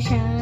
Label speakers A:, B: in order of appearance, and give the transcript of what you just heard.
A: shine.